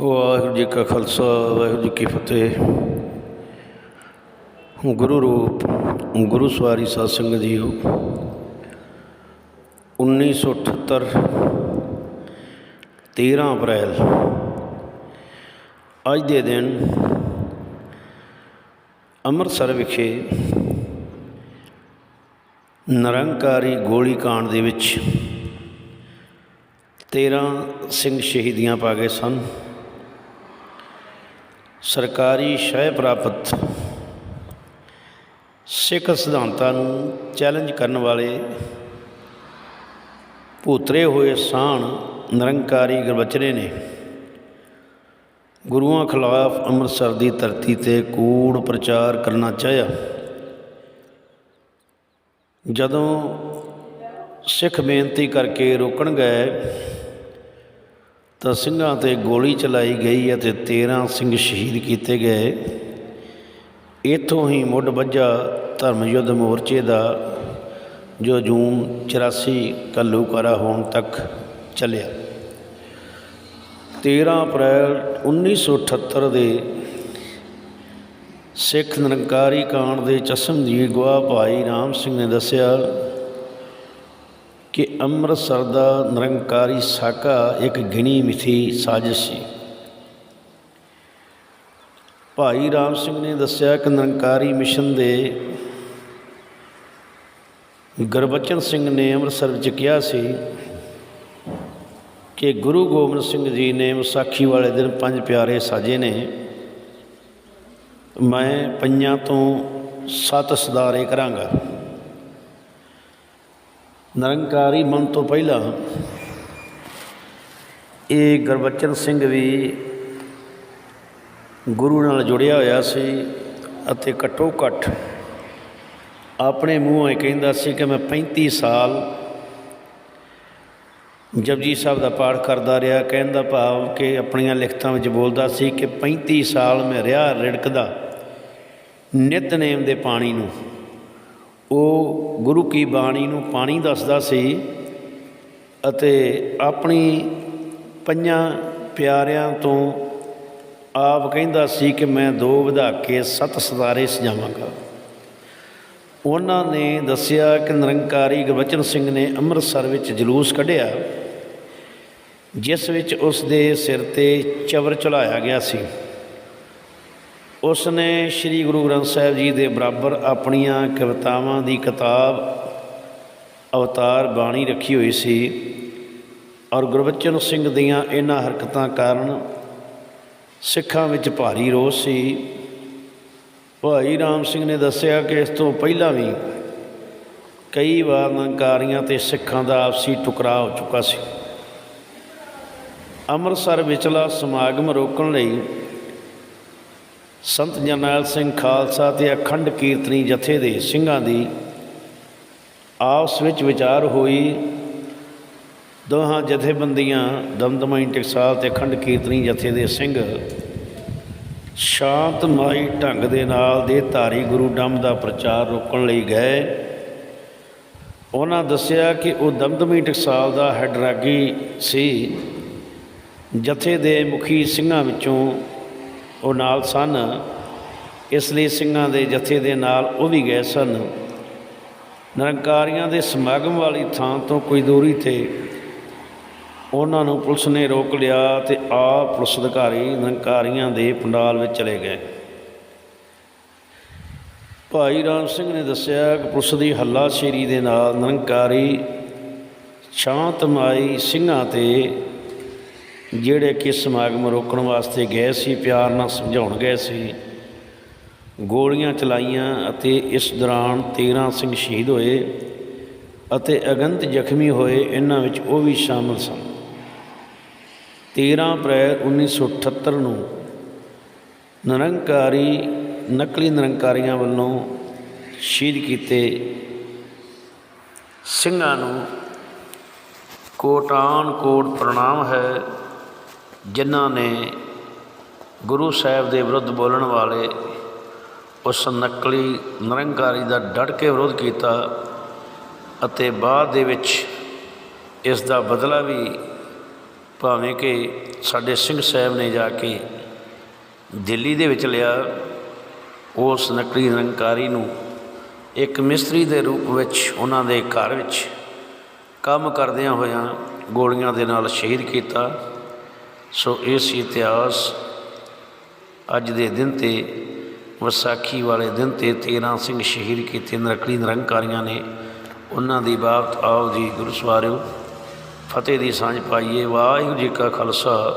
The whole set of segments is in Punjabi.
ਵਾਹਿਗੁਰੂ ਜੀ ਕਾ ਖਾਲਸਾ, ਵਾਹਿਗੁਰੂ ਜੀ ਕੀ ਫਤਿਹ। ਗੁਰੂ ਰੂਪ ਗੁਰੂ ਸਵਾਰੀ ਸਾਧ ਸੰਗਤ ਜੀਓ 1978 13 ਅਪ੍ਰੈਲ। ਅੱਜ ਦੇ ਦਿਨ ਅੰਮ੍ਰਿਤਸਰ ਵਿਖੇ ਨਿਰੰਕਾਰੀ ਗੋਲੀ ਕਾਂਡ ਦੇ ਵਿੱਚ 13 ਸਿੰਘ ਸ਼ਹੀਦੀਆਂ ਪਾ ਗਏ ਸਨ। ਸਰਕਾਰੀ ਸ਼ਹਿ ਪ੍ਰਾਪਤ ਸਿੱਖ ਸਿਧਾਂਤਾਂ ਨੂੰ ਚੈਲੰਜ ਕਰਨ ਵਾਲੇ ਭੂਤਰੇ ਹੋਏ ਸਾਣ ਨਿਰੰਕਾਰੀ ਗੁਰਬਚਨੇ ਨੇ। ਗੁਰੂਆਂ ਖਿਲਾਫ ਅੰਮ੍ਰਿਤਸਰ ਦੀ ਧਰਤੀ ਤੇ ਕੂੜ ਪ੍ਰਚਾਰ ਕਰਨਾ ਚਾਹਿਆ। ਜਦੋਂ ਸਿੱਖ ਬੇਨਤੀ ਕਰਕੇ ਰੋਕਣ ਗਏ ਤਾਂ ਸਿੰਘਾਂ ਤੇ ਗੋਲੀ ਚਲਾਈ ਗਈ ਅਤੇ 13 ਸਿੰਘ ਸ਼ਹੀਦ ਕੀਤੇ ਗਏ। ਇਥੋਂ ਹੀ ਮੁੱਢ ਵੱਜਾ ਧਰਮ ਯੁੱਧ ਮੋਰਚੇ ਦਾ, ਜੋ ਜੂਨ 84 ਕੱਲੂਕਾਰਾ ਹੋਣ ਤੱਕ ਚੱਲਿਆ। 13 ਅਪ੍ਰੈਲ 1978 ਦੇ ਸਿੱਖ ਨਿਰੰਕਾਰੀ ਕਾਂਡ ਦੇ ਚਸ਼ਮਦੀਦ ਗਵਾਹ ਭਾਈ ਰਾਮ ਸਿੰਘ ਨੇ ਦੱਸਿਆ ਕਿ ਅੰਮ੍ਰਿਤਸਰ ਦਾ ਨਿਰੰਕਾਰੀ ਸਾਕਾ ਇੱਕ ਗਿਣੀ ਮਿਥੀ ਸਾਜ਼ਿਸ਼ ਸੀ। ਭਾਈ ਰਾਮ ਸਿੰਘ ਨੇ ਦੱਸਿਆ ਕਿ ਨਿਰੰਕਾਰੀ ਮਿਸ਼ਨ ਦੇ ਗੁਰਬਚਨ ਸਿੰਘ ਨੇ ਅੰਮ੍ਰਿਤਸਰ ਵਿੱਚ ਕਿਹਾ ਸੀ ਕਿ ਗੁਰੂ ਗੋਬਿੰਦ ਸਿੰਘ ਜੀ ਨੇ ਵਿਸਾਖੀ ਵਾਲੇ ਦਿਨ ਪੰਜ ਪਿਆਰੇ ਸਾਜੇ ਨੇ। ਮੈਂ ਪੰਜਾਂ ਤੋਂ ਸੱਤ ਸਦਾਰੇ ਕਰਾਂਗਾ। ਨਿਰੰਕਾਰੀ ਮਨ ਤੋਂ ਪਹਿਲਾਂ ਇਹ ਗੁਰਬਚਨ ਸਿੰਘ ਵੀ ਗੁਰੂ ਨਾਲ ਜੁੜਿਆ ਹੋਇਆ ਸੀ ਅਤੇ ਘੱਟੋ ਘੱਟ ਆਪਣੇ ਮੂੰਹੋਂ ਇਹ ਕਹਿੰਦਾ ਸੀ ਕਿ ਮੈਂ 35 ਸਾਲ ਜਪਜੀ ਸਾਹਿਬ ਦਾ ਪਾਠ ਕਰਦਾ ਰਿਹਾ, ਕਹਿਣ ਦਾ ਭਾਵ ਕਿ ਆਪਣੀਆਂ ਲਿਖਤਾਂ ਵਿੱਚ ਬੋਲਦਾ ਸੀ ਕਿ 35 ਸਾਲ ਮੈਂ ਰਿਹਾ ਰਿੜਕਦਾ ਨਿਤਨੇਮ ਦੇ ਪਾਣੀ ਨੂੰ। ਉਹ ਗੁਰੂ ਕੀ ਬਾਣੀ ਨੂੰ ਪਾਣੀ ਦੱਸਦਾ ਸੀ ਅਤੇ ਆਪਣੀ ਪੰਜਾਂ ਪਿਆਰਿਆਂ ਤੋਂ ਆਪ ਕਹਿੰਦਾ ਸੀ ਕਿ ਮੈਂ ਦੋ ਵਧਾ ਕੇ ਸੱਤ ਸਦਾਰੇ ਸਜਾਵਾਂਗਾ। ਉਹਨਾਂ ਨੇ ਦੱਸਿਆ ਕਿ ਨਿਰੰਕਾਰੀ ਗੁਰਬਚਨ ਸਿੰਘ ਨੇ ਅੰਮ੍ਰਿਤਸਰ ਵਿੱਚ ਜਲੂਸ ਕੱਢਿਆ, ਜਿਸ ਵਿੱਚ ਉਸ ਦੇ ਸਿਰ ਤੇ ਚਵਰ ਚੜਾਇਆ ਗਿਆ ਸੀ। ਉਸ ਨੇ ਸ੍ਰੀ ਗੁਰੂ ਗ੍ਰੰਥ ਸਾਹਿਬ ਜੀ ਦੇ ਬਰਾਬਰ ਆਪਣੀਆਂ ਕਵਿਤਾਵਾਂ ਦੀ ਕਿਤਾਬ, ਅਵਤਾਰ ਬਾਣੀ ਰੱਖੀ ਹੋਈ ਸੀ ਔਰ ਗੁਰਬਚਨ ਸਿੰਘ ਦੀਆਂ ਇਹਨਾਂ ਹਰਕਤਾਂ ਕਾਰਨ ਸਿੱਖਾਂ ਵਿੱਚ ਭਾਰੀ ਰੋਸ ਸੀ। ਭਾਈ ਰਾਮ ਸਿੰਘ ਨੇ ਦੱਸਿਆ ਕਿ ਇਸ ਤੋਂ ਪਹਿਲਾਂ ਵੀ ਕਈ ਵਾਰ ਨੰਕਾਰੀਆਂ ਤੇ ਸਿੱਖਾਂ ਦਾ ਆਪਸੀ ਟੁਕਰਾਅ ਹੋ ਚੁੱਕਾ ਸੀ। ਅੰਮ੍ਰਿਤਸਰ ਵਿਚਲਾ ਸਮਾਗਮ ਰੋਕਣ ਲਈ ਸੰਤ ਜਰਨੈਲ ਸਿੰਘ ਖਾਲਸਾ ਤੇ ਅਖੰਡ ਕੀਰਤਨੀ ਜਥੇ ਦੇ ਸਿੰਘਾਂ ਦੀ ਆਪਸ ਵਿੱਚ ਵਿਚਾਰ ਹੋਈ। ਦੋਹਾਂ ਜਥੇਬੰਦੀਆਂ ਦਮਦਮਾ ਟਕਸਾਲ ਤੇ ਅਖੰਡ ਕੀਰਤਨੀ ਜਥੇ ਦੇ ਸਿੰਘ ਸ਼ਾਂਤਮਈ ਢੰਗ ਦੇ ਨਾਲ ਦੇ ਧਾਰੀ ਗੁਰੂ ਡੰਮ ਦਾ ਪ੍ਰਚਾਰ ਰੋਕਣ ਲਈ ਗਏ। ਉਹਨਾਂ ਦੱਸਿਆ ਕਿ ਉਹ ਦਮਦਮੀ ਟਕਸਾਲ ਦਾ ਹੈਡਰਾਗੀ ਸੀ। ਜਥੇ ਦੇ ਮੁਖੀ ਸਿੰਘਾਂ ਵਿੱਚੋਂ ਉਹ ਨਾਲ ਸਨ। ਇਸ ਲਈ ਸਿੰਘਾਂ ਦੇ ਜਥੇ ਦੇ ਨਾਲ ਉਹ ਵੀ ਗਏ ਸਨ। ਨਿਰੰਕਾਰੀਆਂ ਦੇ ਸਮਾਗਮ ਵਾਲੀ ਥਾਂ ਤੋਂ ਕੋਈ ਦੂਰੀ ਤੇ ਉਹਨਾਂ ਨੂੰ ਪੁਲਿਸ ਨੇ ਰੋਕ ਲਿਆ ਤੇ ਆਪ ਪੁਲਿਸ ਅਧਿਕਾਰੀ ਨਿਰੰਕਾਰੀਆਂ ਦੇ ਪੰਡਾਲ ਵਿੱਚ ਚਲੇ ਗਏ। ਭਾਈ ਰਾਮ ਸਿੰਘ ਨੇ ਦੱਸਿਆ ਕਿ ਪੁਲਿਸ ਦੀ ਹੱਲਾਸ਼ੇਰੀ ਦੇ ਨਾਲ ਨਿਰੰਕਾਰੀ ਸ਼ਾਂਤਮਾਈ ਸਿੰਘਾਂ ਤੇ ਜਿਹੜੇ ਕਿ ਸਮਾਗਮ ਰੋਕਣ ਵਾਸਤੇ ਗਏ ਸੀ, ਪਿਆਰ ਨਾਲ ਸਮਝਾਉਣ ਗਏ ਸੀ, ਗੋਲੀਆਂ ਚਲਾਈਆਂ ਅਤੇ ਇਸ ਦੌਰਾਨ 13 ਸਿੰਘ ਸ਼ਹੀਦ ਹੋਏ ਅਤੇ ਅਗੰਤ ਜ਼ਖਮੀ ਹੋਏ, ਇਹਨਾਂ ਵਿੱਚ ਉਹ ਵੀ ਸ਼ਾਮਲ ਸਨ। 13 ਅਪ੍ਰੈਲ 1978 ਨੂੰ ਨਿਰੰਕਾਰੀ, ਨਕਲੀ ਨਿਰੰਕਾਰੀਆਂ ਵੱਲੋਂ ਸ਼ਹੀਦ ਕੀਤੇ ਸਿੰਘਾਂ ਨੂੰ ਕੋਟਾਨ ਕੋਟ ਪ੍ਰਣਾਮ ਹੈ। ਜਿਨ੍ਹਾਂ ਨੇ ਗੁਰੂ ਸਾਹਿਬ ਦੇ ਵਿਰੁੱਧ ਬੋਲਣ ਵਾਲੇ ਉਸ ਨਕਲੀ ਨਿਰੰਕਾਰੀ ਦਾ ਡਟ ਕੇ ਵਿਰੋਧ ਕੀਤਾ ਅਤੇ ਬਾਅਦ ਦੇ ਵਿੱਚ ਇਸ ਦਾ ਬਦਲਾ ਵੀ ਭਾਵੇਂ ਕਿ ਸਾਡੇ ਸਿੰਘ ਸਾਹਿਬ ਨੇ ਜਾ ਕੇ ਦਿੱਲੀ ਦੇ ਵਿੱਚ ਲਿਆ, ਉਸ ਨਕਲੀ ਨਿਰੰਕਾਰੀ ਨੂੰ ਇੱਕ ਮਿਸਤਰੀ ਦੇ ਰੂਪ ਵਿੱਚ ਉਹਨਾਂ ਦੇ ਘਰ ਵਿੱਚ ਕੰਮ ਕਰਦਿਆਂ ਹੋਇਆਂ ਗੋਲੀਆਂ ਦੇ ਨਾਲ ਸ਼ਹੀਦ ਕੀਤਾ। ਸੋ ਇਸ ਇਤਿਹਾਸ ਅੱਜ ਦੇ ਦਿਨ ਤੇ, ਵਿਸਾਖੀ ਵਾਲੇ ਦਿਨ ਤੇ 13 ਸਿੰਘ ਸ਼ਹੀਦ ਕੀਤੇ ਨਰਕੜੀ ਨਿਰੰਕਾਰੀਆਂ ਨੇ। ਉਹਨਾਂ ਦੀ ਬਾਬਤ ਆਓ ਜੀ ਗੁਰੂ ਸਵਾਰਿਓ, ਫਤਿਹ ਦੀ ਸਾਂਝ ਪਾਈਏ। ਵਾਹਿਗੁਰੂ ਜੀ ਕਾ ਖਾਲਸਾ,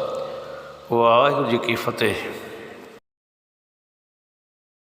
ਵਾਹਿਗੁਰੂ ਜੀ ਕੀ ਫਤਿਹ।